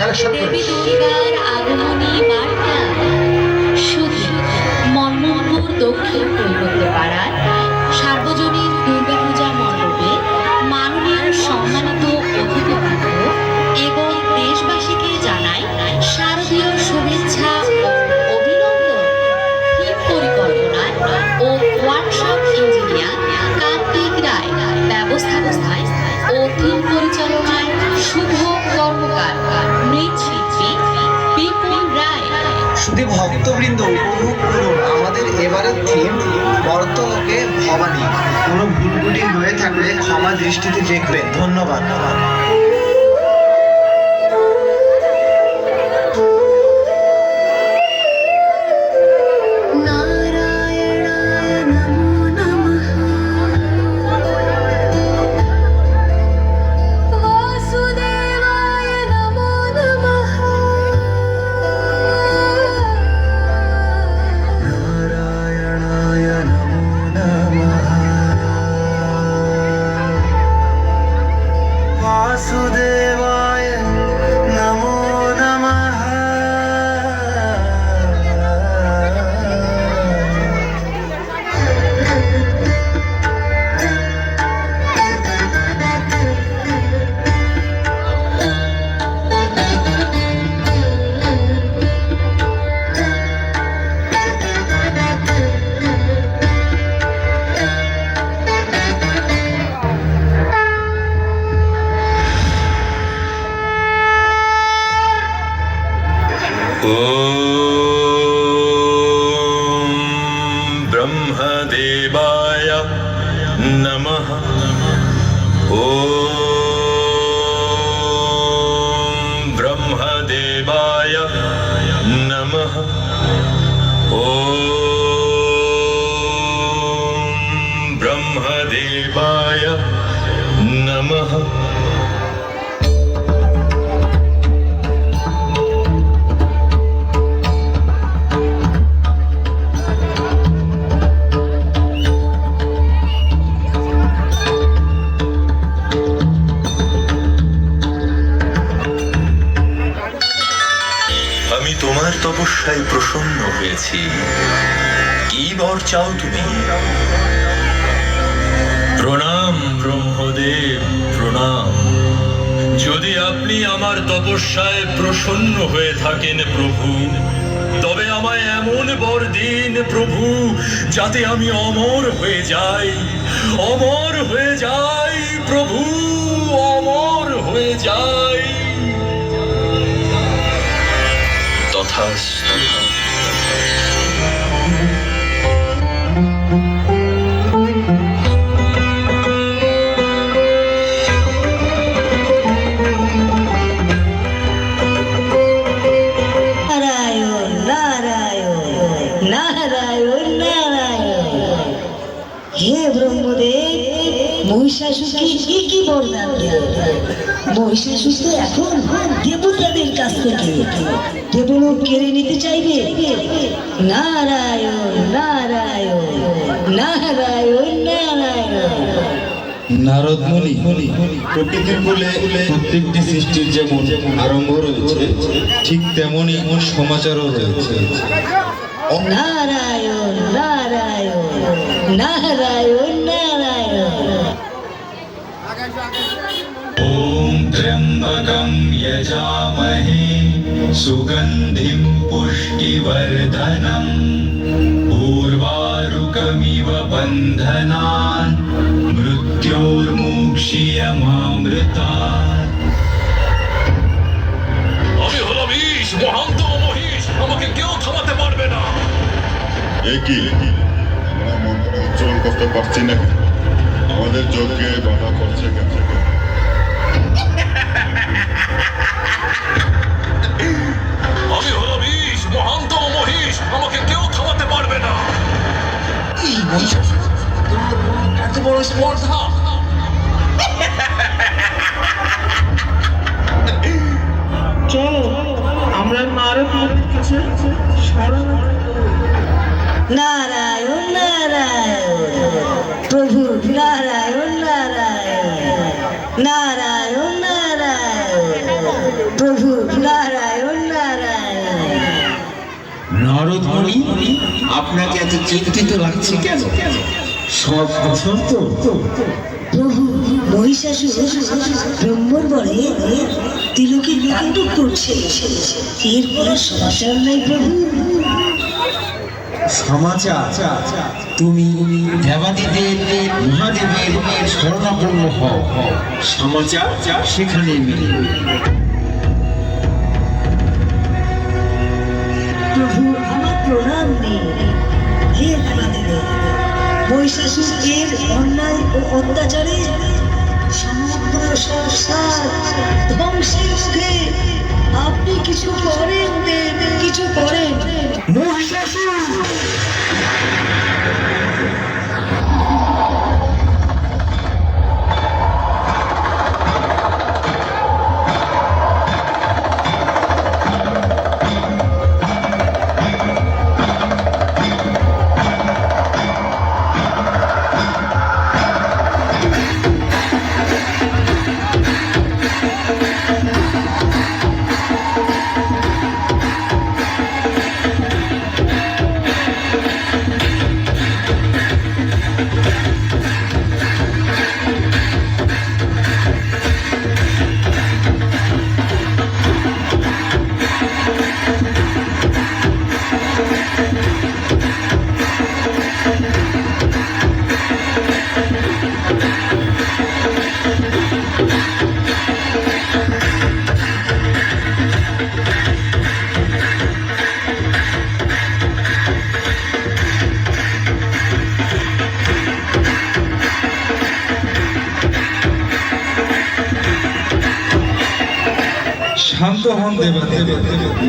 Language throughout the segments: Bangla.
কালেকশন দেবী সার্বজনীন দুর্গাপূজা মণ্ডপে মাননীয় সম্মানিত এবং দেশবাসীকে জানাই শারদীয় শুভেচ্ছা অভিনন্দন। থিম পরিকল্পনায় ও ওয়ার্কশপ ইঞ্জিনিয়ার কার্তিক রায় ব্যবস্থাপনায় ও থিম পরিচালনায় শুভ কর্মকার। শুধু ভক্তবৃন্দ উপভোগ করুন, আমাদের এবারের থিম বর্তলোকে ভবানী। কোনো ভুলগুলি হয়ে থাকলে ক্ষমা দৃষ্টিতে দেখবেন। ধন্যবাদ। শুধু তপস্যায় প্রসন্ন হয়েছি। কি বর চাও তুমি? প্রণাম ব্রহ্মদেব, প্রণাম। যদি আপনি আমার তপস্যায় প্রসন্ন হয়ে থাকেন প্রভু, তবে আমায় এমন বর দিন প্রভু, যাতে আমি অমর হয়ে যাই। অমর হয়ে যাই প্রভু, অমর হয়ে যাই। Coast. কেবল কেড়ে নিতে চাইবে? নারায়ণ নারায়ণ নারায়ণ নারায়ণ। নারদ মুনি প্রকৃতির বলে প্রত্যেকটি সৃষ্টির যেমন আরম্ভ রয়েছে ঠিক তেমনই সমাচারও রয়েছে। নারায়ণ নারায়ণ নারায়ণ নারায়ণ। ওম ত্র্যম্বকম যজামহে सुगन्धिं पुष्टिवर्धनम् पूर्वारुकमिव बन्धनान् मृत्योर्मुक्षीयमामृतात् আমি হলাম ইস মহান্ত মহিষ আমাকে কেউ থামাতে পারবে না একই আমরা মন্ত্র উচ্চারণ করতে পারছি না কেন? আমাদের যজ্ঞে বাধা করছে কেন মহান্ত মহিষ আমাকে কেউ থামাতে পারবে না এত বড় স্পর্ধা আপনাকে এত চিন্তিত লাগছে কেন? সব কুশল তো। প্রভু মহিষাসুর ব্রহ্মর বলে তিলকে তাণ্ডব করছে। এরপরে সমাচার নাই প্রভু। সমাচার? তুমি মহাদেবের শরণাপন্ন হও। সমাচার? সেখানে মিলবে। আপনি কিছু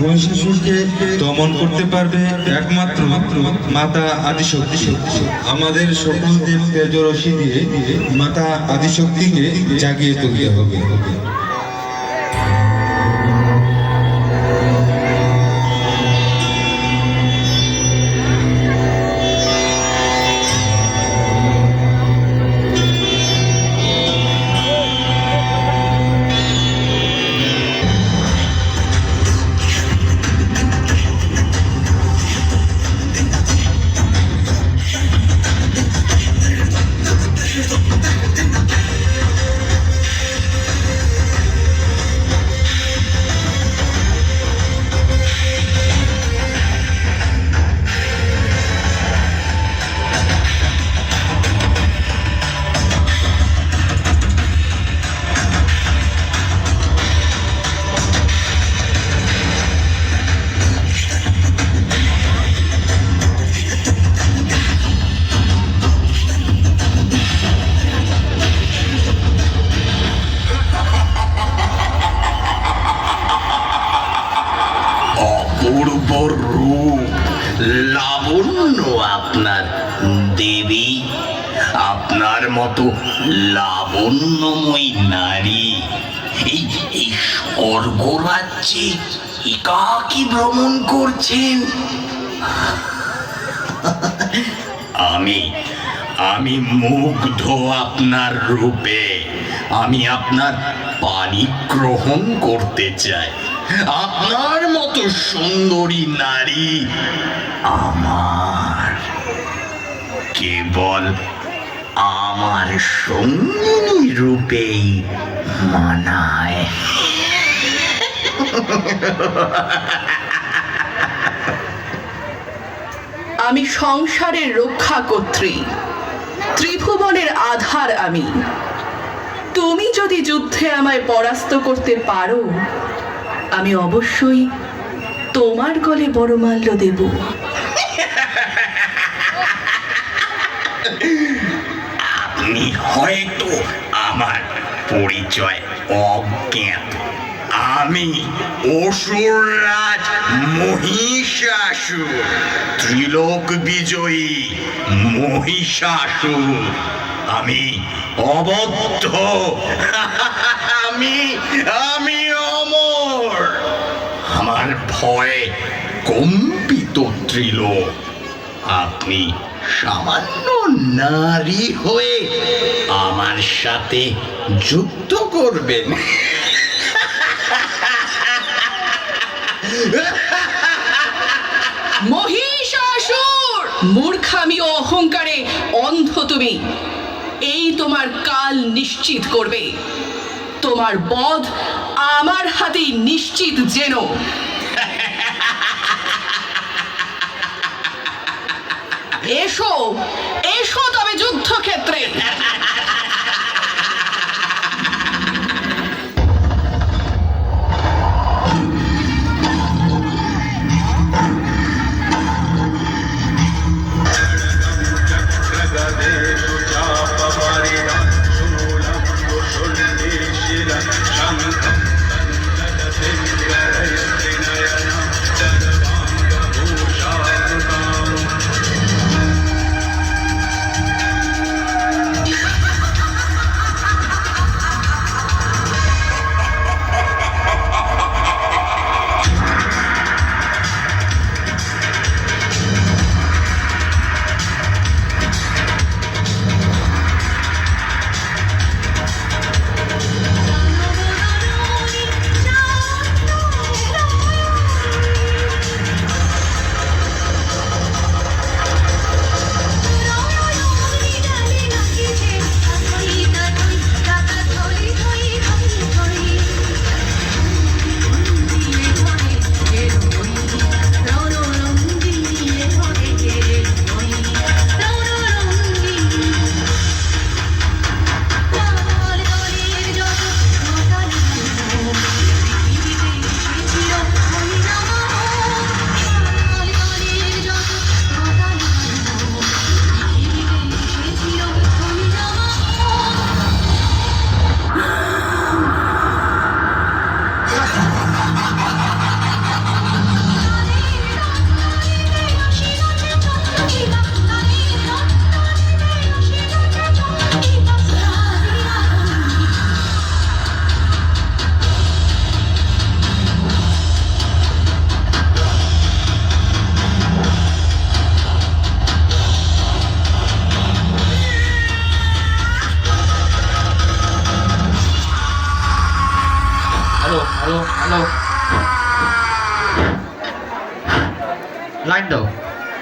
মহিষাসুরকে দমন করতে পারবে একমাত্র মাতা আদিশক্তি। আমাদের সকল দেব তেজরসি দিয়ে মাতা আদিশক্তিকে জাগিয়ে তুলতে হবে। অপূর্ব রূপ। লাবণ্য আপনার দেবী। আপনার মতো লাবণ্যময়ী নারী। এই এই স্বর্গরাজ্যে একাকী ভ্রমণ করছেন? আমি আমি মুগ্ধ আপনার রূপে। আমি আপনার পানি গ্রহণ করতে চাই। আপনার মতো সুন্দরী নারী আমার কেবল আমার সঙ্গিনী রূপেই মানায়। আমি সংসারের রক্ষাকর্ত্রী ত্রিভুবনের আধার আমি। তুমি যদি যুদ্ধে আমায় পরাস্ত করতে পারো আমি অবশ্যই তোমার গলে বড়মাল্য দেব। আপনি হয়তো আমার পরিচয় অজ্ঞাত। আমি অসুররাজ মহিষাসুর, ত্রিলোক বিজয়ী মহিষাসুর। আমি অবদ্ধ। আমি আমার ভয়ে কম্পিত ত্রিলোক আপনি সামান্য নারী হয়ে আমার সাথে যুক্ত করবেন। মহিষাসুর! মূর্খামি ও অহংকারে অন্ধ তুমি। এই তোমার কাল নিশ্চিত করবে। তোমার বধ আমার হাতেই নিশ্চিত যেন এসো এসো তবে যুদ্ধক্ষেত্রে।